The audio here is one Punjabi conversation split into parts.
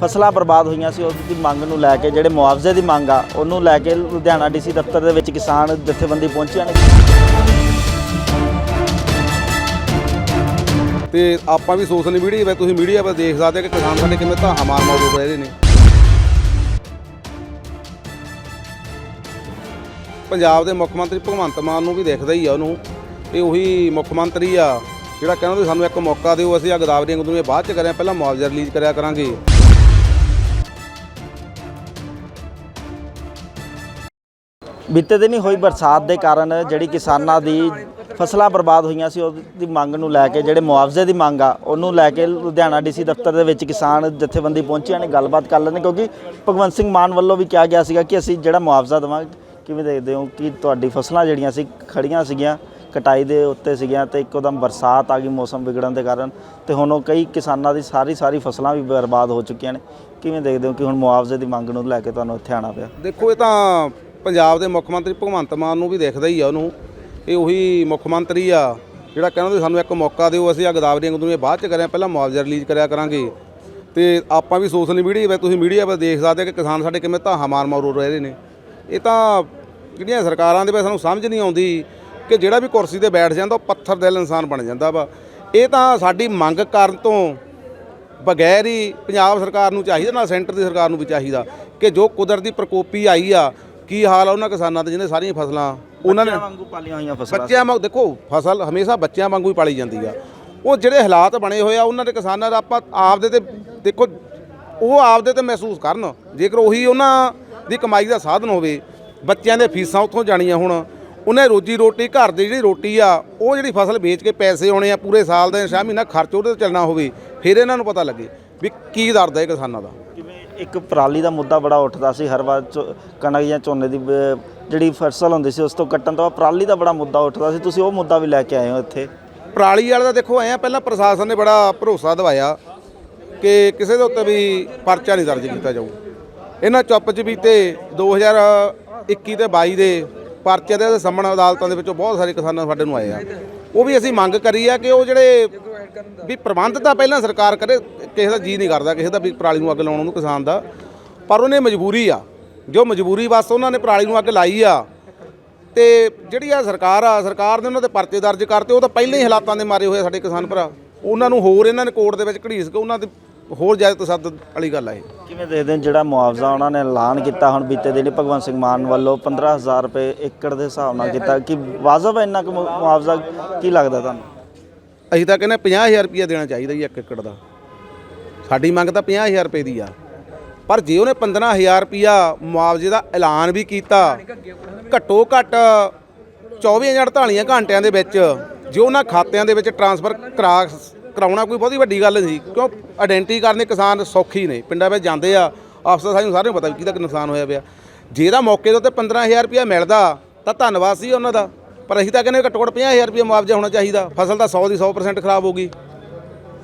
ਫਸਲਾਂ ਬਰਬਾਦ ਹੋਈਆਂ ਸੀ ਉਸ ਦੀ ਮੰਗ ਨੂੰ ਲੈ ਕੇ ਜਿਹੜੇ ਮੁਆਵਜ਼ੇ ਦੀ ਮੰਗ ਆ, ਉਹਨੂੰ ਲੈ ਕੇ ਲੁਧਿਆਣਾ ਡੀਸੀ ਦਫ਼ਤਰ ਦੇ ਵਿੱਚ ਕਿਸਾਨ ਜਥੇਬੰਦੀ ਪਹੁੰਚੀਆਂ ਨੇ। ਤੇ ਆਪਾਂ ਵੀ ਸੋਸ਼ਲ ਮੀਡੀਆ 'ਤੇ ਤੁਸੀਂ ਮੀਡੀਆ 'ਤੇ ਦੇਖ ਸਕਦੇ ਕਿ ਕਿਸਾਨ ਸਾਡੇ ਕਿਵੇਂ ਧਾਹਾਂ ਮਾਰ ਮਾਰ ਰੋ ਰਹੇ ਨੇ। ਪੰਜਾਬ ਦੇ ਮੁੱਖ ਮੰਤਰੀ ਭਗਵੰਤ ਮਾਨ ਨੂੰ ਵੀ ਦੇਖਦਾ ਹੀ ਆ ਉਹਨੂੰ, ਇਹ ਉਹੀ ਮੁੱਖ ਮੰਤਰੀ ਆ, ਜਿਹੜਾ ਕਹਿੰਦਾ ਸਾਨੂੰ ਇੱਕ ਮੌਕਾ ਦਿਓ, ਅਸੀਂ ਆ ਗਦਾਵਰੀਆਂ ਗੁਦਰੀਆਂ ਬਾਅਦ ਚ ਕਰਿਆ, ਪਹਿਲਾਂ ਮੁਆਵਜ਼ਾ ਰਿਲੀਜ਼ ਕਰਿਆ ਕਰਾਂਗੇ। ਬੀਤੇ ਦਿਨ ਹੀ ਹੋਈ ਬਰਸਾਤ ਦੇ ਕਾਰਨ ਜਿਹੜੀ ਕਿਸਾਨਾਂ ਦੀ ਫਸਲਾਂ ਬਰਬਾਦ ਹੋਈਆਂ ਸੀ ਉਸ ਦੀ ਮੰਗ ਨੂੰ ਲੈ ਕੇ ਜਿਹੜੇ ਮੁਆਵਜ਼ੇ ਦੀ ਮੰਗ ਆ, ਉਹਨੂੰ ਲੈ ਕੇ ਲੁਧਿਆਣਾ ਡੀਸੀ ਦਫ਼ਤਰ ਦੇ ਵਿੱਚ ਕਿਸਾਨ ਜਥੇਬੰਦੀ ਪਹੁੰਚੀਆਂ ਨੇ, ਗੱਲਬਾਤ ਕਰ ਲੈਣੇ ਕਿਉਂਕਿ ਭਗਵੰਤ ਸਿੰਘ ਮਾਨ ਵੱਲੋਂ ਵੀ ਕਿਹਾ ਗਿਆ ਸੀਗਾ ਕਿ ਅਸੀਂ ਜਿਹੜਾ ਮੁਆਵਜ਼ਾ ਦੇਵਾਂਗੇ, ਕਿਵੇਂ ਦੇਖਦੇ ਹੋ ਕਿ ਤੁਹਾਡੀ ਫਸਲਾਂ ਜਿਹੜੀਆਂ ਸੀ ਖੜੀਆਂ ਸੀਗੀਆਂ, ਕਟਾਈ ਦੇ ਉੱਤੇ ਸੀਗੀਆਂ ਤੇ ਇੱਕੋਦਮ ਬਰਸਾਤ ਆ ਗਈ, ਮੌਸਮ ਵਿਗੜਨ ਦੇ ਕਾਰਨ ਤੇ ਹੁਣ ਉਹ ਕਈ ਕਿਸਾਨਾਂ ਦੀ ਸਾਰੀ ਸਾਰੀ ਫਸਲਾਂ ਵੀ ਬਰਬਾਦ ਹੋ ਚੁੱਕੀਆਂ ਨੇ, ਕਿਵੇਂ ਦੇਖਦੇ ਹੋ ਕਿ ਹੁਣ ਮੁਆਵਜ਼ੇ ਦੀ ਮੰਗ ਨੂੰ ਲੈ ਕੇ ਤੁਹਾਨੂੰ ਇੱਥੇ ਆਉਣਾ ਪਿਆ? ਦੇਖੋ, ਇਹ ਤਾਂ ਪੰਜਾਬ ਦੇ ਮੁੱਖ ਮੰਤਰੀ ਭਗਵੰਤ ਮਾਨ ਨੂੰ ਵੀ ਦੇਖਦਾ ਹੀ ਆ ਉਹਨੂੰ। ਇਹ ਉਹੀ ਮੁੱਖ ਮੰਤਰੀ ਆ, ਜਿਹੜਾ ਕਹਿੰਦਾ ਵੀ ਸਾਨੂੰ ਇੱਕ ਮੌਕਾ ਦਿਓ, ਅਸੀਂ ਆ ਗਦਾਵਰੀਆਂ ਗੁਦਰੀਆਂ ਬਾਅਦ ਚ ਕਰਿਆ, ਪਹਿਲਾਂ ਮੁਆਵਜ਼ਾ ਰਿਲੀਜ਼ ਕਰਿਆ ਕਰਾਂਗੇ। ਤੇ ਆਪਾਂ ਵੀ ਸੋਸ਼ਲ ਮੀਡੀਆ 'ਤੇ, ਤੁਸੀਂ ਮੀਡੀਆ 'ਤੇ ਦੇਖ ਸਕਦੇ ਕਿ ਕਿਸਾਨ ਸਾਡੇ ਕਿਵੇਂ ਧਾਹਾਂ ਮਾਰ ਮਾਰ ਰੋ ਰਹੇ ਨੇ। ਇਹ ਤਾਂ ਜਿਹੜੀਆਂ ਸਰਕਾਰਾਂ ਦੇ ਵਿੱਚ ਸਾਨੂੰ ਸਮਝ ਨਹੀਂ ਆਉਂਦੀ ਕਿ ਜਿਹੜਾ ਵੀ ਕੁਰਸੀ ਤੇ ਬੈਠ ਜਾਂਦਾ, ਉਹ ਪੱਥਰ ਦਿਲ ਇਨਸਾਨ ਬਣ ਜਾਂਦਾ ਵਾ। ਇਹ ਤਾਂ ਸਾਡੀ ਮੰਗ ਕਰਨ ਤੋਂ ਬਗੈਰ ਹੀ ਪੰਜਾਬ ਸਰਕਾਰ ਨੂੰ ਚਾਹੀਦਾ, ਨਾ ਸੈਂਟਰ ਦੀ ਸਰਕਾਰ ਨੂੰ ਵੀ ਚਾਹੀਦਾ ਕਿ ਜੋ ਕੁਦਰਤੀ ਪ੍ਰਕੋਪੀ ਆਈ ਆ ਕੀ ਹਾਲ ਆ ਉਹਨਾਂ ਕਿਸਾਨਾਂ ਦੇ ਜਿਹਨੇ ਸਾਰੀਆਂ ਫਸਲਾਂ? ਉਹਨਾਂ ਨੇ ਵਾਂਗੂ ਪਾਲੀਆਂ ਹੋਈਆਂ ਫਸਲਾਂ ਬੱਚਿਆਂ ਵਾਂਗ ਦੇਖੋ ਫਸਲ ਹਮੇਸ਼ਾ ਬੱਚਿਆਂ ਵਾਂਗੂ ਹੀ ਪਾਲੀ ਜਾਂਦੀ ਆ। ਉਹ ਜਿਹੜੇ ਹਾਲਾਤ ਬਣੇ ਹੋਏ ਆ ਉਹਨਾਂ ਦੇ ਕਿਸਾਨਾਂ ਦਾ ਆਪਾਂ ਆਪਦੇ ਤੇ ਦੇਖੋ ਉਹ ਆਪਦੇ ਤੇ ਮਹਿਸੂਸ ਕਰਨ। ਜੇਕਰ ਉਹੀ ਉਹਨਾਂ ਦੀ ਕਮਾਈ ਦਾ ਸਾਧਨ ਹੋਵੇ ਬੱਚਿਆਂ ਦੇ ਫੀਸਾਂ ਉੱਥੋਂ ਜਾਣੀਆਂ ਹੁਣ ਉਹਨੇ ਰੋਜੀ ਰੋਟੀ ਘਰ ਦੀ ਜਿਹੜੀ ਰੋਟੀ ਆ ਉਹ ਜਿਹੜੀ ਫਸਲ ਵੇਚ ਕੇ ਪੈਸੇ ਆਉਣੇ ਆ ਪੂਰੇ ਸਾਲ ਦੇ ਛੇ ਮਹੀਨਾ ਖਰਚ ਉਹਦੇ ਤੇ ਚੱਲਣਾ ਹੋਵੇ ਫਿਰ ਇਹਨਾਂ ਨੂੰ ਪਤਾ ਲੱਗੇ ਵੀ ਕੀ ਦਰਦ ਹੈ ਕਿਸਾਨਾਂ ਦਾ। ਇੱਕ ਪਰਾਲੀ ਦਾ ਮੁੱਦਾ ਬੜਾ ਉੱਠਦਾ ਸੀ, ਹਰ ਵਾਰ ਝੋ- ਕਣਕ ਜਾਂ ਝੋਨੇ ਦੀ ਬ- ਜਿਹੜੀ ਫਸਲ ਹੁੰਦੀ ਸੀ ਉਸ ਤੋਂ ਕੱਟਣ ਤੋਂ ਬਾਅਦ ਪਰਾਲੀ ਦਾ ਬੜਾ ਮੁੱਦਾ ਉੱਠਦਾ ਸੀ। ਤੁਸੀਂ ਉਹ ਮੁੱਦਾ ਵੀ ਲੈ ਕੇ ਆਏ ਹੋ ਇੱਥੇ। ਪਰਾਲੀ ਵਾਲੇ ਤਾਂ ਦੇਖੋ ਆਏ ਪਹਿਲਾਂ ਪ੍ਰਸ਼ਾਸਨ ਨੇ ਬੜਾ ਭਰੋਸਾ ਦਵਾਇਆ ਕਿ ਕਿਸੇ ਦੇ ਉੱਤੇ ਵੀ ਪਰਚਾ ਨਹੀਂ ਦਰਜ ਕੀਤਾ ਜਾਊ। ਇਹਨਾਂ ਚੁੱਪ ਚ ਬੀਤੇ 2021 ਤੇ 22 ਦੇ ਪਰਚੇ ਦੇ ਸਾਹਮਣੇ ਅਦਾਲਤਾਂ ਦੇ ਵਿੱਚੋਂ ਬਹੁਤ ਸਾਰੇ ਕਿਸਾਨਾਂ ਸਾਡੇ ਨੂੰ ਆਏ ਆ। ਉਹ ਵੀ ਅਸੀਂ ਮੰਗ ਕਰੀ ਆ ਕਿ ਉਹ ਜਿਹੜੇ ਵੀ ਪ੍ਰਬੰਧ ਤਾਂ ਪਹਿਲਾਂ ਸਰਕਾਰ ਕਰੇ ਕਿਸੇ ਦਾ ਜੀ ਨਹੀਂ ਕਰਦਾ ਕਿਸੇ ਦਾ ਵੀ ਪਰਾਲੀ ਨੂੰ ਅੱਗ ਲਾਉਣ ਨੂੰ ਕਿਸਾਨ ਦਾ। ਪਰ ਉਹਨੇ ਮਜਬੂਰੀ ਆ। ਜੋ ਮਜਬੂਰੀ ਬਸ ਉਹਨਾਂ ਨੇ ਪਰਾਲੀ ਨੂੰ ਅੱਗ ਲਾਈ ਆ। ਤੇ ਜਿਹੜੀ ਆ ਸਰਕਾਰ ਆ ਸਰਕਾਰ ਨੇ ਉਹਨਾਂ ਦੇ ਪਰਚੇ ਦਰਜ ਕਰਤੇ ਉਹ ਤਾਂ ਪਹਿਲਾਂ ਹੀ ਹਾਲਾਤਾਂ ਦੇ ਮਾਰੇ ਹੋਏ ਆ ਸਾਡੇ ਕਿਸਾਨ ਭਰਾ। ਉਹਨਾਂ ਨੂੰ ਹੋਰ ਇਹਨਾਂ ਨੇ ਕੋਰਟ ਦੇ ਵਿੱਚ ਘੜੀਸ ਕੇ ਉਹਨਾਂ ਦੇ ਹੋਰ ਜ਼ਿਆਦਾ ਤਸੱਦਦ ਵਾਲੀ ਗੱਲ ਆ ਇਹ। ਕਿਵੇਂ ਦੇਖਦੇ ਹੋ ਜਿਹੜਾ ਮੁਆਵਜ਼ਾ ਉਹਨਾਂ ਨੇ ਐਲਾਨ ਕੀਤਾ ਹੁਣ ਬੀਤੇ ਦਿਨੀ ਭਗਵੰਤ ਸਿੰਘ ਮਾਨ ਵੱਲੋਂ 15000 ਰੁਪਏ ਏਕੜ ਦੇ ਹਿਸਾਬ ਨਾਲ ਕੀਤਾ? ਕਿ ਵਾਜਬ ਹੈ ਇੰਨਾ ਕੁ ਮੁਆਵਜ਼ਾ? ਕੀ ਲੱਗਦਾ ਤੁਹਾਨੂੰ? ਅਸੀਂ ਤਾਂ ਕਹਿੰਦੇ 50000 ਰੁਪਇਆ ਦੇਣਾ ਚਾਹੀਦਾ ਜੀ ਇੱਕ ਏਕੜ ਦਾ। ਸਾਡੀ ਮੰਗ ਤਾਂ 50000 ਰੁਪਏ ਦੀ ਆ। ਪਰ ਜੇ ਉਹਨੇ 15000 ਰੁਪਇਆ ਮੁਆਵਜ਼ੇ ਦਾ ਐਲਾਨ ਵੀ ਕੀਤਾ, ਘੱਟੋ ਘੱਟ 24 ਜਾਂ 48 ਘੰਟਿਆਂ ਦੇ ਵਿੱਚ ਜੇ ਉਹਨਾਂ ਖਾਤਿਆਂ ਦੇ ਵਿੱਚ ਟਰਾਂਸਫਰ ਕਰਾ ਕਰਾਉਣਾ ਕੋਈ ਬਹੁਤੀ ਵੱਡੀ ਗੱਲ ਨਹੀਂ ਕਿਉਂ ਆਇਡੈਂਟੀ ਕਰਨੇ ਕਿਸਾਨ ਸੌਖੀ ਨੇ। ਪਿੰਡਾਂ ਵਿੱਚ ਜਾਂਦੇ ਆ ਅਫਸਰ ਸਾਹਿਬ ਨੂੰ ਸਾਰਿਆਂ ਨੂੰ ਪਤਾ ਵੀ ਕਿਹਦਾ ਕੀ ਨੁਕਸਾਨ ਹੋਇਆ ਪਿਆ। ਜੇ ਦਾ ਮੌਕੇ ਦੇ ਉੱਤੇ 15000 ਰੁਪਇਆ ਮਿਲਦਾ, ਤਾਂ ਧੰਨਵਾਦ ਸੀ ਉਹਨਾਂ ਦਾ। ਪਰ ਅਸੀਂ ਤਾਂ ਕਹਿੰਦੇ ਘੱਟੋ ਘੱਟ 50000 ਰੁਪਇਆ ਮੁਆਵਜ਼ਾ ਹੋਣਾ ਚਾਹੀਦਾ। ਫਸਲ ਤਾਂ 100 ਦੀ 100% ਖਰਾਬ ਹੋ ਗਈ।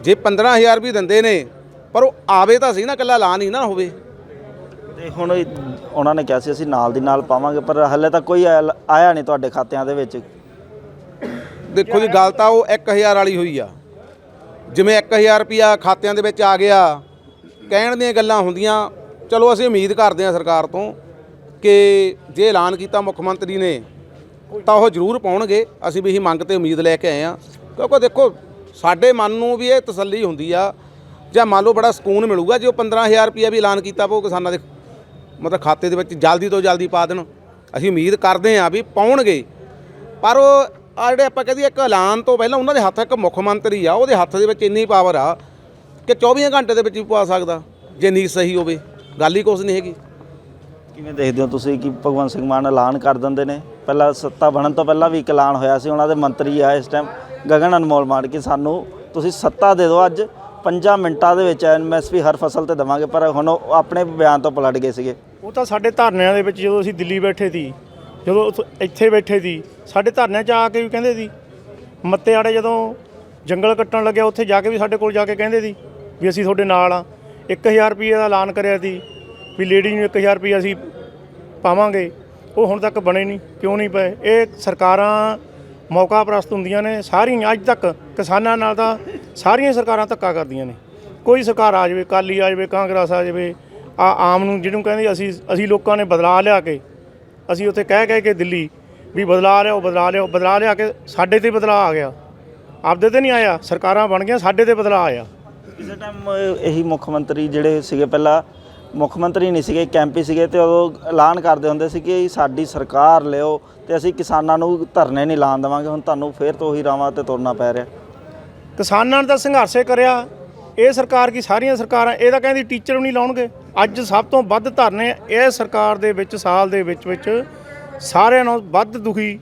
ਜੇ 15000 ਵੀ ਦਿੰਦੇ ਨੇ ਪਰ ਉਹ ਆਵੇ ਤਾਂ ਸੀ ਨਾ ਕੱਲਾ ਐਲਾਨ ਹੀ ਨਾ ਹੋਵੇ। ਤੇ ਹੁਣ ਇਹ- ਉਹਨਾਂ ਨੇ ਕਿਹਾ ਸੀ ਅਸੀਂ ਨਾਲ ਦੀ ਨਾਲ ਪਾਵਾਂਗੇ ਪਰ ਹਲੇ ਤੱਕ ਕੋਈ ਆਇਆ ਆਇਆ ਨਹੀਂ ਤੁਹਾਡੇ ਖਾਤਿਆਂ ਦੇ ਵਿੱਚ। ਦੇਖੋ ਜੀ ਗੱਲ ਤਾਂ ਉਹ 1000 ਵਾਲੀ ਹੋਈ ਆ। ਜਿਵੇਂ 1000 ਰੁਪਿਆ ਖਾਤਿਆਂ ਦੇ ਵਿੱਚ ਆ ਗਿਆ ਕਹਿਣ ਦੀਆਂ ਗੱਲਾਂ ਹੁੰਦੀਆਂ। ਚਲੋ ਅਸੀਂ ਉਮੀਦ ਕਰਦੇ ਹਾਂ ਸਰਕਾਰ ਤੋਂ ਕਿ ਜੇ ਐਲਾਨ ਕੀਤਾ ਮੁੱਖ ਮੰਤਰੀ ਨੇ ਤਾਂ ਉਹ ਜ਼ਰੂਰ ਪਾਉਣਗੇ। ਅਸੀਂ ਵੀ ਇਹੀ ਮੰਗ ਤੇ ਉਮੀਦ ਲੈ ਕੇ ਆਏ ਆ ਕਿਉਂਕਿ ਦੇਖੋ ਸਾਡੇ ਮਨ ਨੂੰ ਵੀ ਇਹ ਤਸੱਲੀ ਹੁੰਦੀ ਆ ਜਾਂ ਮੰਨ ਲਓ ਬੜਾ ਸਕੂਨ ਮਿਲੂਗਾ, ਜੇ ਉਹ 15000 ਰੁਪਿਆ ਵੀ ਐਲਾਨ ਕੀਤਾ ਵਾ ਉਹ ਕਿਸਾਨਾਂ ਦੇ ਮਤਲਬ ਖਾਤੇ ਦੇ ਵਿੱਚ ਜਲਦੀ ਤੋਂ ਜਲਦੀ ਪਾ ਦੇਣ। ਅਸੀਂ ਉਮੀਦ ਕਰਦੇ ਹਾਂ ਵੀ ਪਾਉਣਗੇ। ਪਰ ਉਹ ਆ ਜਿਹੜੇ ਆਪਾਂ ਕਹਦੇ ਇੱਕ ਐਲਾਨ ਤੋਂ ਪਹਿਲਾਂ ਉਹਨਾਂ ਦੇ ਹੱਥ ਇੱਕ ਮੁੱਖ ਮੰਤਰੀ ਆ, ਉਹਦੇ ਹੱਥ ਦੇ ਵਿੱਚ ਇੰਨੀ ਪਾਵਰ ਆ ਕਿ 24 ਘੰਟੇ ਦੇ ਵਿੱਚ ਵੀ ਪਾ ਸਕਦਾ, ਜੇ ਨੀਤ ਸਹੀ ਹੋਵੇ। ਗੱਲ ਹੀ ਕੁਛ ਨਹੀਂ ਹੈਗੀ। ਕਿਵੇਂ ਦੇਖਦੇ ਹੋ ਤੁਸੀਂ ਕਿ ਭਗਵੰਤ ਸਿੰਘ ਮਾਨ ਐਲਾਨ ਕਰ ਦਿੰਦੇ ਨੇ? ਪਹਿਲਾਂ ਸੱਤਾ ਬਣਨ ਤੋਂ ਪਹਿਲਾਂ ਵੀ ਇੱਕ ਐਲਾਨ ਹੋਇਆ ਸੀ, ਉਹਨਾਂ ਦੇ ਮੰਤਰੀ ਆ ਇਸ ਟਾਈਮ ਗਗਨ ਅਨਮੋਲ ਮਾਨ, ਕਿ ਸਾਨੂੰ ਤੁਸੀਂ ਸੱਤਾ ਦੇ ਦਿਓ ਅੱਜ। 5 ਮਿੰਟਾਂ ਦੇ ਵਿੱਚ ਐਮਐਸਪੀ ਹਰ ਫਸਲ ਤੇ ਦੇਵਾਂਗੇ, ਪਰ ਹੁਣ ਉਹ ਆਪਣੇ ਬਿਆਨ ਤੋਂ ਪਲਟ ਗਏ ਸੀਗੇ। ਉਹ ਤਾਂ ਸਾਡੇ ਧਰਨਿਆਂ ਦੇ ਵਿੱਚ ਜਦੋਂ ਅਸੀਂ ਦਿੱਲੀ ਬੈਠੇ ਸੀ, ਜਦੋਂ ਉੱਥੇ- ਇੱਥੇ ਬੈਠੇ ਸੀ, ਸਾਡੇ ਧਰਨਿਆਂ 'ਚ ਆ ਕੇ ਵੀ ਕਹਿੰਦੇ ਸੀ। ਮੱਤੇ ਆੜੇ ਜਦੋਂ ਜੰਗਲ ਕੱਟਣ ਲੱਗਿਆ, ਉੱਥੇ ਜਾ ਕੇ ਵੀ ਸਾਡੇ ਕੋਲ ਜਾ ਕੇ ਕਹਿੰਦੇ ਸੀ ਵੀ ਅਸੀਂ ਤੁਹਾਡੇ ਨਾਲ ਆ। 1000 ਰੁਪਏ ਦਾ ਐਲਾਨ ਕਰਿਆ ਸੀ ਵੀ ਲੇਡੀ ਨੂੰ 1000 ਰੁਪਏ ਅਸੀਂ ਪਾਵਾਂਗੇ। ਉਹ ਹੁਣ ਤੱਕ ਬਣੇ ਨਹੀਂ, ਕਿਉਂ ਨਹੀਂ ਪਏ? ਇਹ ਸਰਕਾਰਾਂ ਮੌਕਾ ਪ੍ਰਸਤ ਹੁੰਦੀਆਂ ਨੇ, ਸਾਰੀਆਂ ਅੱਜ ਤੱਕ ਕਿਸਾਨਾਂ ਨਾਲ ਤਾਂ ਸਾਰੀਆਂ ਸਰਕਾਰਾਂ ਧੱਕਾ ਕਰਦੀਆਂ ਨੇ। ਕੋਈ ਸਰਕਾਰ ਆ ਜਾਵੇ ਕਾਲੀ ਆ ਜਾਵੇ, ਕਾਂਗਰਸ ਆ ਜਾਵੇ, ਆ ਆਮ ਨੂੰ ਜਿਹਨੂੰ ਕਹਿੰਦੇ ਅਸੀਂ ਅਸੀਂ ਲੋਕਾਂ ਨੇ ਬਦਲਾ ਲਿਆ ਕੇ, ਅਸੀਂ ਉੱਥੇ ਕਹਿ ਕਹਿ ਕੇ ਦਿੱਲੀ ਵੀ ਬਦਲਾ ਲਿਆਓ ਬਦਲਾ ਲਿਆਓ ਬਦਲਾ ਲਿਆ ਕੇ ਸਾਡੇ ਤੇ ਬਦਲਾ ਆ ਗਿਆ। ਆਪਦੇ ਤੇ ਨਹੀਂ ਆਇਆ, ਸਰਕਾਰਾਂ ਬਣ ਗਈਆਂ, ਸਾਡੇ ਤੇ ਬਦਲਾ ਆਇਆ। ਕਿਸੇ ਟਾਈਮ ਇਹੀ ਮੁੱਖ ਮੰਤਰੀ ਜਿਹੜੇ ਸੀਗੇ ਪਹਿਲਾਂ ਮੁੱਖ ਮੰਤਰੀ ਨਹੀਂ ਸੀਗੇ ਕੈਂਪੀ ਸੀਗੇ ਤੇ ਉਦੋਂ ਐਲਾਨ ਕਰਦੇ ਹੁੰਦੇ ਸੀ ਕਿ ਸਾਡੀ ਸਰਕਾਰ ਲਿਓ ਤੇ ਅਸੀਂ ਕਿਸਾਨਾਂ ਨੂੰ ਧਰਨੇ ਨਹੀਂ ਲਾਣ ਦੇਵਾਂਗੇ ਹੁਣ ਤੁਹਾਨੂੰ ਫੇਰ ਤੋਂ ਉਹੀ ਰਾਵਾਂ ਤੇ ਤੁਰਨਾ ਪੈ ਰਿਹਾ। ਕਿਸਾਨਾਂ ਨੇ ਤਾਂ ਸੰਘਰਸ਼ੇ ਕਰਿਆ ਇਹ ਸਰਕਾਰ ਕੀ ਸਾਰੀਆਂ ਸਰਕਾਰਾਂ ਇਹ ਤਾਂ ਕਹਿੰਦੀ ਟੀਚਰ ਵੀ ਨਹੀਂ ਲਾਉਣਗੇ। ਅੱਜ ਸਭ ਤੋਂ ਵੱਧ ਧਰਨੇ ਇਹ ਸਰਕਾਰ ਦੇ ਵਿੱਚ ਸਾਲ ਦੇ ਵਿੱਚ ਵਿੱਚ ਸਾਰਿਆਂ ਨਾਲੋਂ ਵੱਧ ਦੁਖੀ।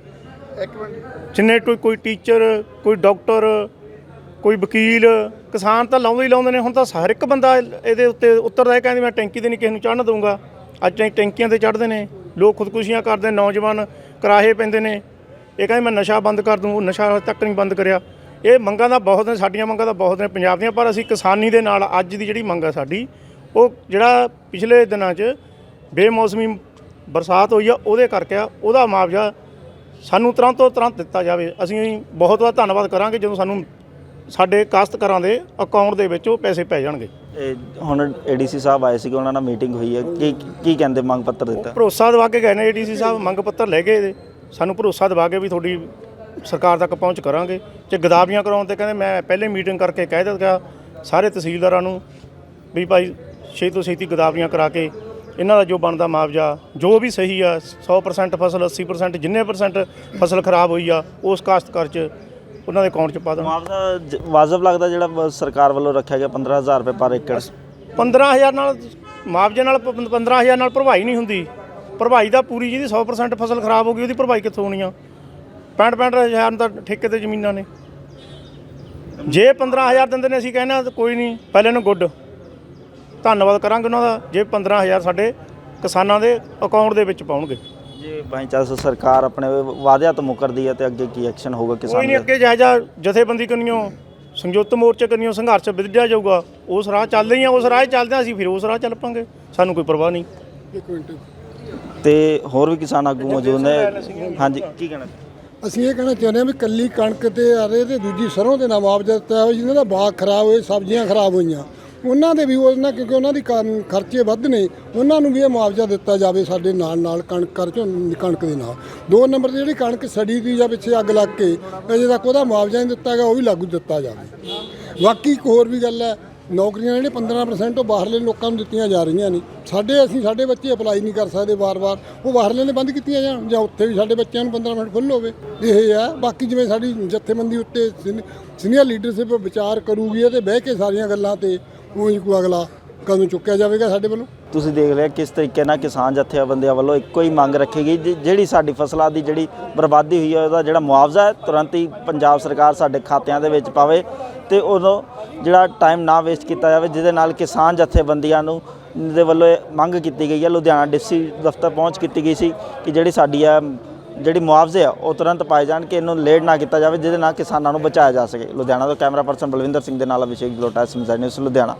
ਜਿੰਨੇ ਕੋਈ ਕੋਈ ਟੀਚਰ ਕੋਈ ਡਾਕਟਰ ਕੋਈ ਵਕੀਲ, ਕਿਸਾਨ ਤਾਂ ਲਾਉਂਦੇ ਹੀ ਲਾਉਂਦੇ ਨੇ, ਹੁਣ ਤਾਂ ਹਰ ਇੱਕ ਬੰਦਾ ਇਹਦੇ ਉੱਤੇ ਉਤਰਦਾ ਹੈ, ਕਹਿੰਦੀ ਮੈਂ ਟੈਂਕੀ ਤੇ ਨਹੀਂ ਕਿਸੇ ਨੂੰ ਚੜ੍ਹਨ ਦਊਂਗਾ। ਅੱਜ ਟੈਂ- ਟੈਂਕੀਆਂ ਤੇ ਚੜ੍ਹਦੇ ਨੇ, ਲੋਕ ਖੁਦਕੁਸ਼ੀਆਂ ਕਰਦੇ ਨੌਜਵਾਨ ਕਰਾਹੇ ਪੈਂਦੇ ਨੇ। ਇਹ ਕਹਿੰਦੇ ਮੈਂ ਨਸ਼ਾ ਬੰਦ ਕਰ ਦੂੰ ਨਸ਼ਾ ਹਾਲੇ ਤੱਕ ਨਹੀਂ ਬੰਦ ਕਰਿਆ। ਇਹ ਮੰਗਾਂ ਦਾ ਬਹੁਤ ਨੇ, ਸਾਡੀਆਂ ਮੰਗਾਂ ਤਾਂ ਬਹੁਤ ਨੇ ਪੰਜਾਬ ਦੀਆਂ, ਪਰ ਅਸੀਂ ਕਿਸਾਨੀ ਦੇ ਨਾਲ ਅੱਜ ਦੀ ਜਿਹੜੀ ਮੰਗ ਆ ਸਾਡੀ, ਉਹ ਜਿਹੜਾ ਪਿਛਲੇ ਦਿਨਾਂ 'ਚ ਬੇਮੌਸਮੀ ਬਰਸਾਤ ਹੋਈ ਆ, ਉਹਦੇ ਕਰਕੇ ਆ, ਉਹਦਾ ਮੁਆਵਜ਼ਾ ਸਾਨੂੰ ਤੁਰੰਤ ਤੋਂ ਤੁਰੰਤ ਦਿੱਤਾ ਜਾਵੇ। ਅਸੀਂ ਬਹੁਤ ਬਹੁਤ ਧੰਨਵਾਦ ਕਰਾਂਗੇ, ਜਦੋਂ ਸਾਨੂੰ ਸਾਡੇ ਕਾਸ਼ਤਕਾਰਾਂ ਦੇ ਅਕਾਊਂਟ ਦੇ ਵਿੱਚ ਉਹ ਪੈਸੇ ਪੈ ਜਾਣਗੇ। ਇਹ ਹੁਣ ਏਡੀਸੀ ਸਾਹਿਬ ਆਏ ਸੀਗੇ ਉਹਨਾਂ ਨਾਲ ਮੀਟਿੰਗ ਹੋਈ ਹੈ। ਕੀ ਕੀ ਕਹਿੰਦੇ ਮੰਗ ਪੱਤਰ ਦਿੱਤਾ? ਭਰੋਸਾ ਦਿਵਾ ਕੇ ਗਏ ਨੇ ਏਡੀਸੀ ਸਾਹਿਬ ਮੰਗ ਪੱਤਰ ਲੈ ਗਏ ਇਹਦੇ। ਸਾਨੂੰ ਭਰੋਸਾ ਦਿਵਾ ਕੇ ਵੀ ਤੁਹਾਡੀ ਸਰਕਾਰ ਤੱਕ ਪਹੁੰਚ ਕਰਾਂਗੇ। ਤੇ ਗਦਾਬੀਆਂ ਕਰਾਉਣ ਤੇ ਕਹਿੰਦੇ ਮੈਂ ਪਹਿਲੇ ਮੀਟਿੰਗ ਕਰਕੇ ਕਹਿ ਦਿੱਤਾ ਸਾਰੇ ਤਹਿਸੀਲਦਾਰਾਂ ਨੂੰ ਵੀ ਭਾਈ ਛੇ ਤੋਂ ਛੇਤੀ ਗਦਾਬੀਆਂ ਕਰਾ ਕੇ ਇਹਨਾਂ ਦਾ ਜੋ ਬਣਦਾ ਮੁਆਵਜ਼ਾ ਜੋ ਵੀ ਸਹੀ ਆ 100% ਫਸਲ 80% ਜਿੰਨੇ ਪਰਸੈਂਟ ਫਸਲ ਖਰਾਬ ਹੋਈ ਆ ਉਸ ਕਾਸ਼ਤਕਾਰ ਚ ਉਹਨਾਂ ਦੇ ਅਕਾਊਂਟ ਚ ਪਾ ਦੇਣ। ਮੁਆਵਜ਼ਾ ਜ- ਵਾਜਬ ਲੱਗਦਾ ਜਿਹੜਾ ਬ- ਸਰਕਾਰ ਵੱਲੋਂ ਰੱਖਿਆ ਗਿਆ 15000 ਰੁਪਏ ਪਰ ਏਕੜ। 15000 ਨਾਲ ਮੁਆਵਜ਼ੇ ਨਾਲ ਪ- 15000 ਨਾਲ ਭਰਵਾਈ ਨਹੀਂ ਹੁੰਦੀ। ਭਰਵਾਈ ਦਾ ਪੂਰੀ ਜਿਹਦੀ 100% ਫਸਲ ਖਰਾਬ ਹੋ ਗਈ ਉਹਦੀ ਭਰਵਾਈ ਕਿੱਥੋਂ ਹੋਣੀ ਆ? 65 65000 ਨੂੰ ਤਾਂ ਠੇਕੇ ਤੇ ਜ਼ਮੀਨਾਂ ਨੇ। ਜੇ 15000 ਦਿੰਦੇ ਨੇ ਅਸੀਂ ਕਹਿੰਦੇ ਹਾਂ ਤਾਂ ਕੋਈ ਨਹੀਂ ਪਹਿਲੇ ਨੂੰ ਗੁੱਡ। ਧੰਨਵਾਦ ਕਰਾਂਗੇ ਉਹਨਾਂ ਦਾ ਜੇ 15000 ਸਾਡੇ ਕਿਸਾਨਾਂ ਦੇ ਅਕਾਊਂਟ ਦੇ ਵਿੱਚ ਪਾਉਣਗੇ। ਜੇ ਬਾਈ ਚਾਂਸ ਸਰਕਾਰ ਆਪਣੇ ਵਾਅਦਿਆਂ ਤੋਂ ਮੁਕਰਦੀ ਹੈ ਤੇ ਅੱਗੇ ਕੀ ਐਕਸ਼ਨ ਹੋਊਗਾ ਕੋਈ ਕਿਸਾਨ ਨਹੀਂ ਦੇ? ਅੱਗੇ ਜਿਹੋ ਜਿਹਾ ਜਥੇਬੰਦੀ ਕਰਨੀਓ ਸੰਯੁਕਤ ਮੋਰਚੇ ਕਰਨੀਓ ਸੰਘਰਸ਼ ਵਿੱਢਿਆ ਜਾਊਗਾ ਉਸ ਰਾਹ ਚੱਲਦੇ ਹੀ ਆ ਉਸ ਰਾਹ ਚੱਲਦੇ ਹਾਂ ਅਸੀਂ ਫਿਰ ਉਸ ਰਾਹ ਚੱਲ ਪਾਂਗੇ ਸਾਨੂੰ ਕੋਈ ਪਰਵਾਹ ਨਹੀਂ। ਤੇ ਹੋਰ ਵੀ ਕਿਸਾਨ ਆਗੂ ਮੌਜੂਦ ਨੇ? ਹਾਂਜੀ ਕੀ ਕਹਿਣਾ? ਅਸੀਂ ਇਹ ਕਹਿਣਾ ਚਾਹੁੰਦੇ ਹਾਂ ਵੀ ਕੱਲੀ ਕਣਕ ਤੇ ਆਰੇ ਤੇ ਦੂਜੀ ਸਰੋਂ ਦੇ ਨਾਲ ਮੁਆਵਜ਼ਾ ਦਿੱਤਾ ਹੋਇਆ ਜਿਹਨਾਂ ਦਾ ਬਾਗ ਖਰਾਬ ਹੋਏ ਸਬਜ਼ੀਆਂ ਖਰਾਬ ਹੋਈਆਂ। ਉਹਨਾਂ ਦੇ ਵੀ ਉਹਨਾਂ ਕਿਉਂਕਿ ਉਹਨਾਂ ਦੀ ਕਾਰਨ ਖਰਚੇ ਵੱਧ ਨੇ, ਉਹਨਾਂ ਨੂੰ ਵੀ ਇਹ ਮੁਆਵਜ਼ਾ ਦਿੱਤਾ ਜਾਵੇ ਸਾਡੇ ਨਾਲ ਨਾਲ ਕਣਕ ਕਰ ਕਣਕ ਦੇ ਨਾਲ। ਦੋ ਨੰਬਰ ਤੇ ਜਿਹੜੀ ਕਣਕ ਸੜੀ ਦੀ ਜਾਂ ਪਿੱਛੇ ਅੱਗ ਲੱਗ ਕੇ ਅਜੇ ਤੱਕ ਉਹਦਾ ਮੁਆਵਜ਼ਾ ਨਹੀਂ ਦਿੱਤਾ ਗਿਆ, ਉਹ ਵੀ ਲਾਗੂ ਦਿੱਤਾ ਜਾਵੇ। ਬਾਕੀ ਇੱਕ ਹੋਰ ਵੀ ਗੱਲ ਹੈ, ਨੌਕਰੀਆਂ ਜਿਹੜੇ 15% ਉਹ ਬਾਹਰਲੇ ਲੋਕਾਂ ਨੂੰ ਦਿੱਤੀਆਂ ਜਾ ਰਹੀਆਂ ਨੇ। ਸਾਡੇ ਅਸੀਂ ਸਾਡੇ ਬੱਚੇ ਅਪਲਾਈ ਨਹੀਂ ਕਰ ਸਕਦੇ ਵਾਰ-ਵਾਰ, ਉਹ ਬਾਹਰਲੇ ਨੇ ਬੰਦ ਕੀਤੀਆਂ ਜਾਣ, ਜਾਂ ਉੱਥੇ ਵੀ ਸਾਡੇ ਬੱਚਿਆਂ ਨੂੰ 15% ਖੁੱਲ੍ਹ ਹੋਵੇ। ਇਹ ਹੈ, ਬਾਕੀ ਜਿਵੇਂ ਸਾਡੀ ਜਥੇਬੰਦੀ ਉੱਤੇ ਸੀਨੀਅਰ ਲੀਡਰਸ਼ਿਪ ਵਿਚਾਰ ਕਰੂਗੀ ਤੇ ਬਹਿ ਕੇ ਸਾਰੀਆਂ ਗੱਲਾਂ ਤੇ ਉਹ ਕੋਈ ਅਗਲਾ ਕਦਮ ਚੁੱਕਿਆ ਜਾਵੇਗਾ ਸਾਡੇ ਵੱਲੋਂ। ਤੁਸੀਂ ਦੇਖ ਲਿਆ ਕਿਸ ਤਰੀਕੇ ਨਾਲ ਕਿਸਾਨ ਜਥੇਬੰਦੀਆਂ ਵੱਲੋਂ ਇੱਕੋ ਹੀ ਮੰਗ ਰੱਖੀ ਗਈ, ਜਿ- ਜਿਹੜੀ ਸਾਡੀ ਫਸਲਾਂ ਦੀ ਜਿਹੜੀ ਬਰਬਾਦੀ ਹੋਈ ਹੈ ਉਹਦਾ ਜਿਹੜਾ ਮੁਆਵਜ਼ਾ ਹੈ, ਤੁਰੰਤ ਹੀ ਪੰਜਾਬ ਸਰਕਾਰ ਸਾਡੇ ਖਾਤਿਆਂ ਦੇ ਵਿੱਚ ਪਾਵੇ ਤੇ ਉਦੋਂ ਜਿਹੜਾ ਟਾਈਮ ਨਾ ਵੇਸਟ ਕੀਤਾ ਜਾਵੇ, ਜਿਹਦੇ ਨਾਲ ਕਿਸਾਨ ਜਥੇਬੰਦੀਆਂ ਨੂੰ, ਦੇ ਵੱਲੋਂ ਇਹ ਮੰਗ ਕੀਤੀ ਗਈ ਹੈ ਲੁਧਿਆਣਾ ਡਿਸਟ੍ਰਿਕਟ ਦਫ਼ਤਰ ਪਹੁੰਚ ਕੀਤੀ ਗਈ ਸੀ ਕਿ ਜਿਹੜੀ ਸਾਡੀ ਆ, ਜਿਹੜੀ ਮੁਆਵਜ਼ੇ ਆ, ਉਹ ਤੁਰੰਤ ਪਾਏ ਜਾਣ ਕਿ ਇਹਨੂੰ ਲੇਟ ਨਾ ਕੀਤਾ ਜਾਵੇ, ਜਿਹਦੇ ਨਾਲ ਕਿਸਾਨਾਂ ਨੂੰ ਬਚਾਇਆ ਜਾ ਸਕੇ। ਲੁਧਿਆਣਾ ਤੋਂ ਕੈਮਰਾ ਪਰਸਨ ਬਲਵਿੰਦਰ ਸਿੰਘ ਦੇ ਨਾਲ ਅਭਿਸ਼ੇਕ ਜਲੋਟਾ ਸਮਝਾਈ ਨਿਊਜ਼ ਲੁਧਿਆਣਾ।